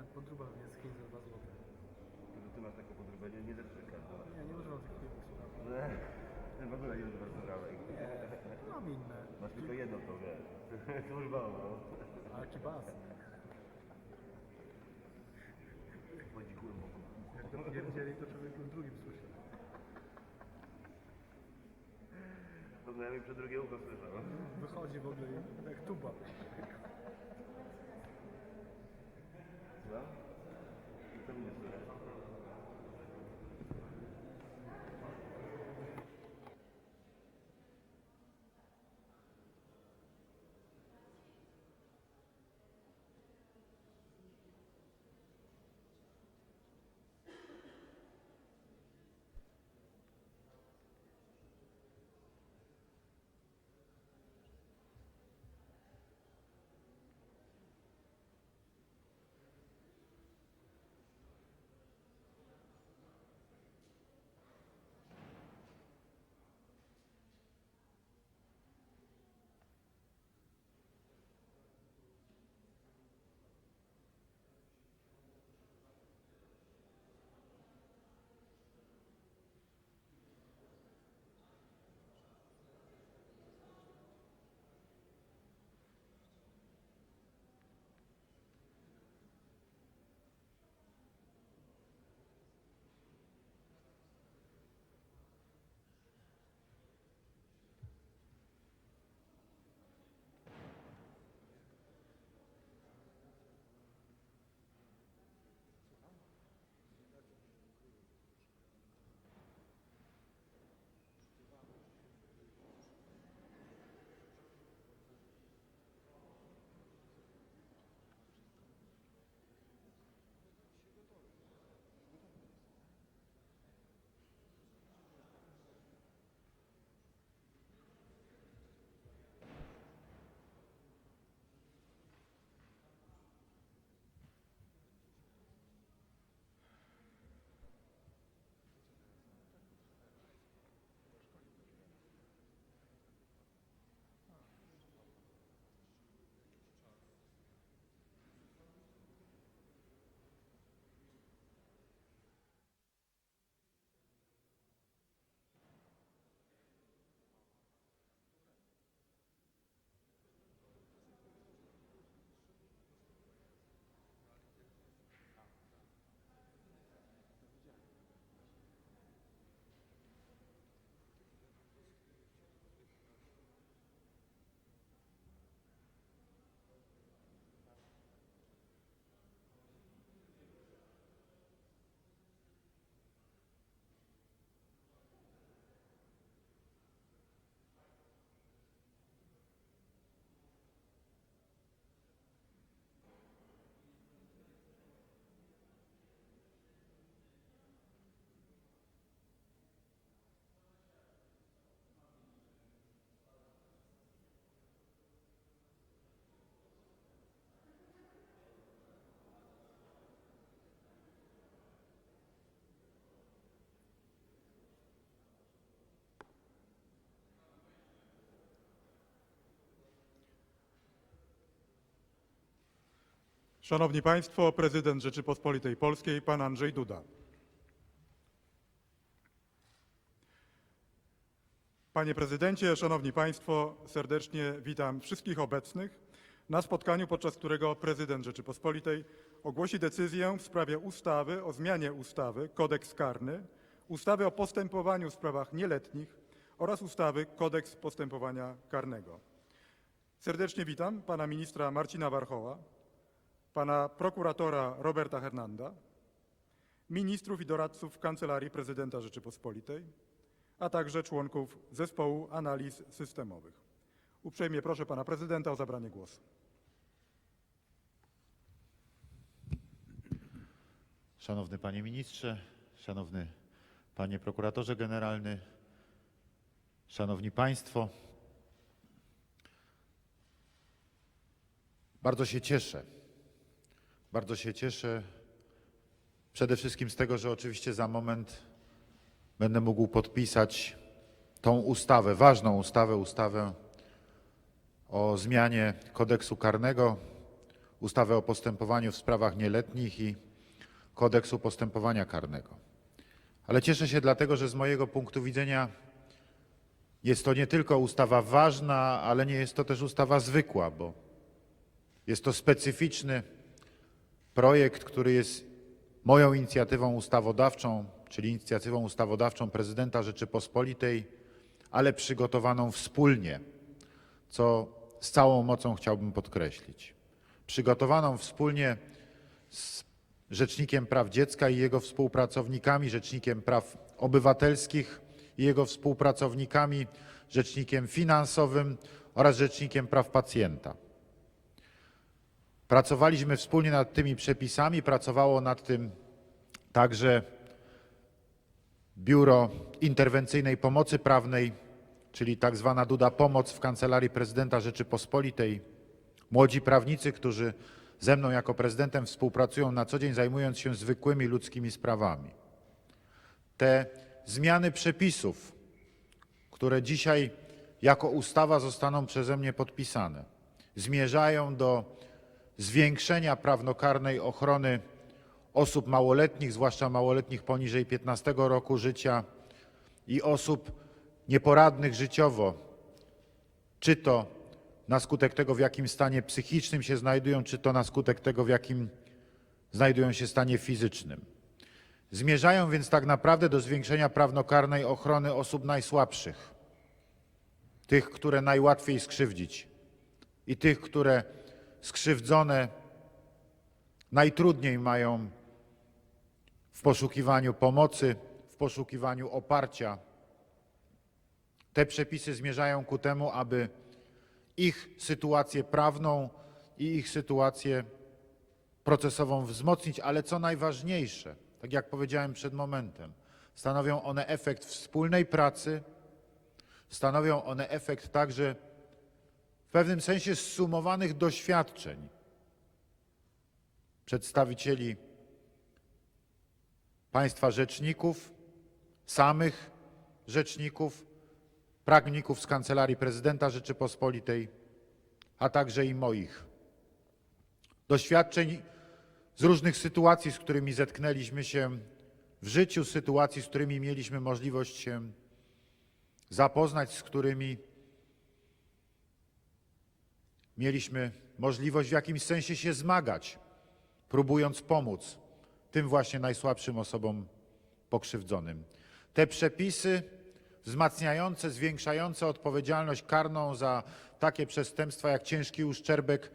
Specjalny sprzęt podróba łowieckiej za 2 zł. To ty masz taką podróbę, nie, nie każdą. Nie, nie używam tych słucham. Nie, w ogóle nie używasz słuchawek. Nie, mam inne. Masz tylko jedno to, wiesz. Służbowo. Ale czy bas? Chodzi głęboko. Jak to pierdzieli, to człowiek w drugim słyszy. To znajomych przez drugie ucho słyszał. Wychodzi w ogóle jak tuba. Voilà. Szanowni Państwo, prezydent Rzeczypospolitej Polskiej, pan Andrzej Duda. Panie prezydencie, szanowni państwo, serdecznie witam wszystkich obecnych na spotkaniu, podczas którego prezydent Rzeczypospolitej ogłosi decyzję w sprawie ustawy o zmianie ustawy Kodeks karny, ustawy o postępowaniu w sprawach nieletnich oraz ustawy Kodeks postępowania karnego. Serdecznie witam pana ministra Marcina Warchoła, pana prokuratora Roberta Hernanda, ministrów i doradców Kancelarii Prezydenta Rzeczypospolitej, a także członków Zespołu Analiz Systemowych. Uprzejmie proszę pana prezydenta o zabranie głosu. Szanowny Panie Ministrze, Szanowny Panie Prokuratorze Generalny, Szanowni Państwo. Bardzo się cieszę. Bardzo się cieszę przede wszystkim z tego, że oczywiście za moment będę mógł podpisać tą ustawę, ważną ustawę, ustawę o zmianie kodeksu karnego, ustawę o postępowaniu w sprawach nieletnich i kodeksu postępowania karnego. Ale cieszę się dlatego, że z mojego punktu widzenia jest to nie tylko ustawa ważna, ale nie jest to też ustawa zwykła, bo jest to specyficzny projekt, który jest moją inicjatywą ustawodawczą, czyli inicjatywą ustawodawczą prezydenta Rzeczypospolitej, ale przygotowaną wspólnie, co z całą mocą chciałbym podkreślić. Przygotowaną wspólnie z Rzecznikiem Praw Dziecka i jego współpracownikami, Rzecznikiem Praw Obywatelskich i jego współpracownikami, Rzecznikiem Finansowym oraz Rzecznikiem Praw Pacjenta. Pracowaliśmy wspólnie nad tymi przepisami, pracowało nad tym także Biuro Interwencyjnej Pomocy Prawnej, czyli tak zwana Duda Pomoc w Kancelarii Prezydenta Rzeczypospolitej. Młodzi prawnicy, którzy ze mną jako prezydentem współpracują na co dzień, zajmując się zwykłymi ludzkimi sprawami. Te zmiany przepisów, które dzisiaj jako ustawa zostaną przeze mnie podpisane, zmierzają do zwiększenia prawnokarnej ochrony osób małoletnich, zwłaszcza małoletnich poniżej 15 roku życia i osób nieporadnych życiowo, czy to na skutek tego, w jakim stanie psychicznym się znajdują, czy to na skutek tego, w jakim znajdują się stanie fizycznym. Zmierzają więc tak naprawdę do zwiększenia prawnokarnej ochrony osób najsłabszych, tych, które najłatwiej skrzywdzić i tych, które skrzywdzone najtrudniej mają w poszukiwaniu pomocy, w poszukiwaniu oparcia. Te przepisy zmierzają ku temu, aby ich sytuację prawną i ich sytuację procesową wzmocnić, ale co najważniejsze, tak jak powiedziałem przed momentem, stanowią one efekt wspólnej pracy, stanowią one efekt także w pewnym sensie zsumowanych doświadczeń przedstawicieli państwa rzeczników, samych rzeczników, pragników z Kancelarii Prezydenta Rzeczypospolitej, a także i moich. Doświadczeń z różnych sytuacji, z którymi zetknęliśmy się w życiu, sytuacji, z którymi mieliśmy możliwość się zapoznać, z którymi mieliśmy możliwość w jakimś sensie się zmagać, próbując pomóc tym właśnie najsłabszym osobom pokrzywdzonym. Te przepisy wzmacniające, zwiększające odpowiedzialność karną za takie przestępstwa jak ciężki uszczerbek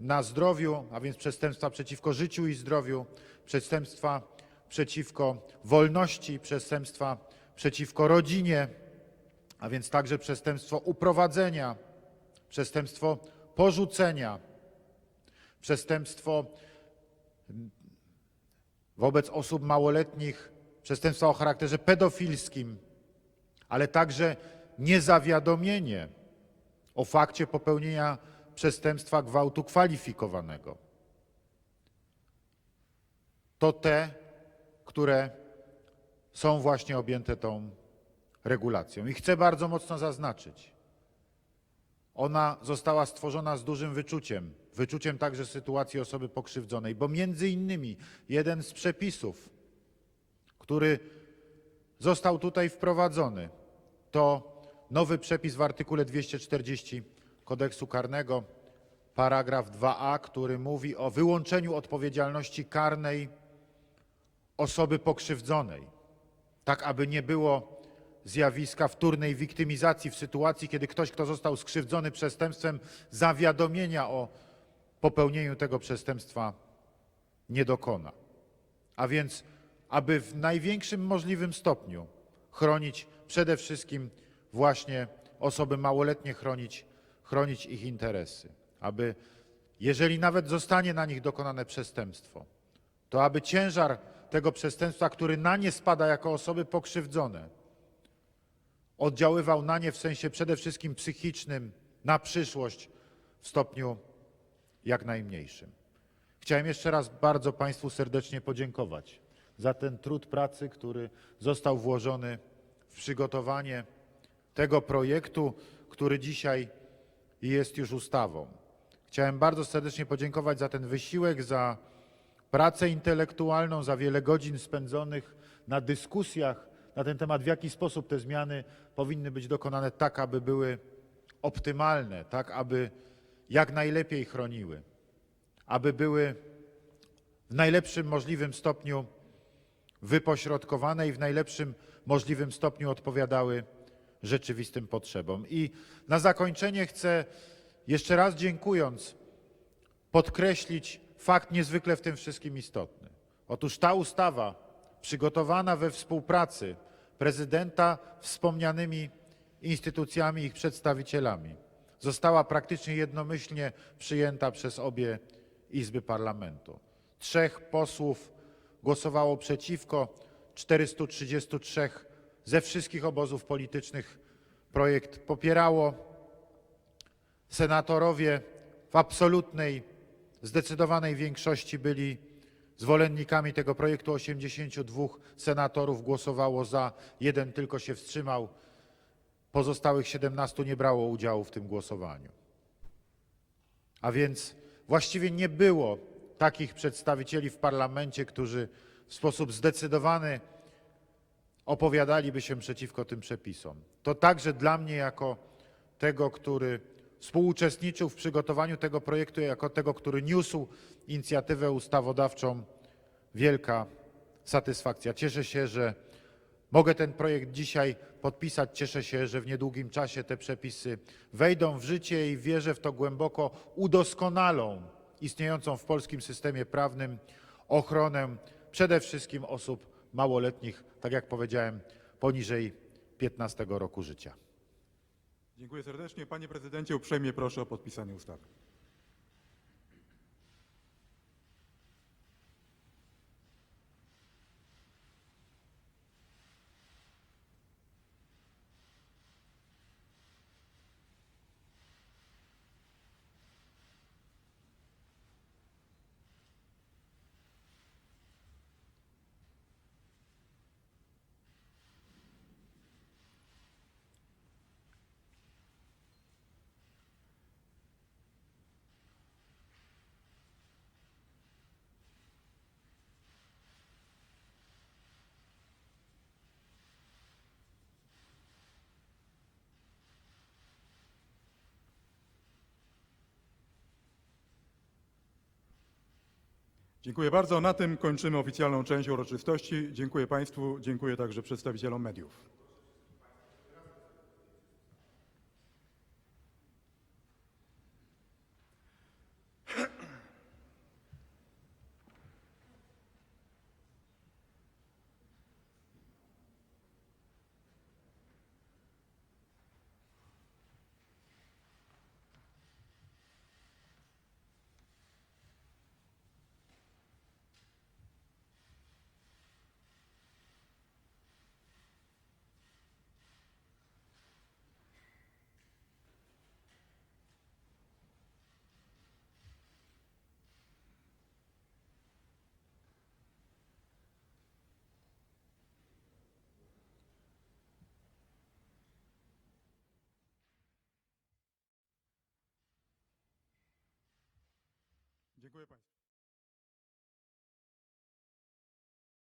na zdrowiu, a więc przestępstwa przeciwko życiu i zdrowiu, przestępstwa przeciwko wolności, przestępstwa przeciwko rodzinie, a więc także przestępstwo uprowadzenia, przestępstwo porzucenia, przestępstwo wobec osób małoletnich, przestępstwa o charakterze pedofilskim, ale także niezawiadomienie o fakcie popełnienia przestępstwa gwałtu kwalifikowanego. To te, które są właśnie objęte tą regulacją. I chcę bardzo mocno zaznaczyć, ona została stworzona z dużym wyczuciem, wyczuciem także sytuacji osoby pokrzywdzonej, bo między innymi jeden z przepisów, który został tutaj wprowadzony, to nowy przepis w artykule 240 kodeksu karnego, paragraf 2a, który mówi o wyłączeniu odpowiedzialności karnej osoby pokrzywdzonej, tak aby nie było zjawiska wtórnej wiktymizacji w sytuacji, kiedy ktoś, kto został skrzywdzony przestępstwem, zawiadomienia o popełnieniu tego przestępstwa nie dokona. A więc, aby w największym możliwym stopniu chronić przede wszystkim właśnie osoby małoletnie, chronić, chronić ich interesy. Aby, jeżeli nawet zostanie na nich dokonane przestępstwo, to aby ciężar tego przestępstwa, który na nie spada jako osoby pokrzywdzone, oddziaływał na nie w sensie przede wszystkim psychicznym, na przyszłość w stopniu jak najmniejszym. Chciałem jeszcze raz bardzo Państwu serdecznie podziękować za ten trud pracy, który został włożony w przygotowanie tego projektu, który dzisiaj jest już ustawą. Chciałem bardzo serdecznie podziękować za ten wysiłek, za pracę intelektualną, za wiele godzin spędzonych na dyskusjach na ten temat, w jaki sposób te zmiany powinny być dokonane tak, aby były optymalne, tak, aby jak najlepiej chroniły, aby były w najlepszym możliwym stopniu wypośrodkowane i w najlepszym możliwym stopniu odpowiadały rzeczywistym potrzebom. I na zakończenie chcę jeszcze raz dziękując podkreślić fakt niezwykle w tym wszystkim istotny. Otóż ta ustawa przygotowana we współpracy prezydenta wspomnianymi instytucjami i ich przedstawicielami została praktycznie jednomyślnie przyjęta przez obie izby parlamentu. Trzech posłów głosowało przeciwko, 433 ze wszystkich obozów politycznych projekt popierało. Senatorowie w absolutnej, zdecydowanej większości byli zwolennikami tego projektu. 82 senatorów głosowało za, jeden tylko się wstrzymał. Pozostałych 17 nie brało udziału w tym głosowaniu. A więc właściwie nie było takich przedstawicieli w parlamencie, którzy w sposób zdecydowany opowiadaliby się przeciwko tym przepisom. To także dla mnie, jako tego, który współuczestniczył w przygotowaniu tego projektu, jako tego, który niósł inicjatywę ustawodawczą, wielka satysfakcja. Cieszę się, że mogę ten projekt dzisiaj podpisać. Cieszę się, że w niedługim czasie te przepisy wejdą w życie i wierzę w to głęboko, udoskonalą istniejącą w polskim systemie prawnym ochronę przede wszystkim osób małoletnich, tak jak powiedziałem, poniżej 15 roku życia. Dziękuję serdecznie. Panie prezydencie, uprzejmie proszę o podpisanie ustawy. Dziękuję bardzo. Na tym kończymy oficjalną część uroczystości. Dziękuję Państwu, dziękuję także przedstawicielom mediów. Dziękuję Państwu.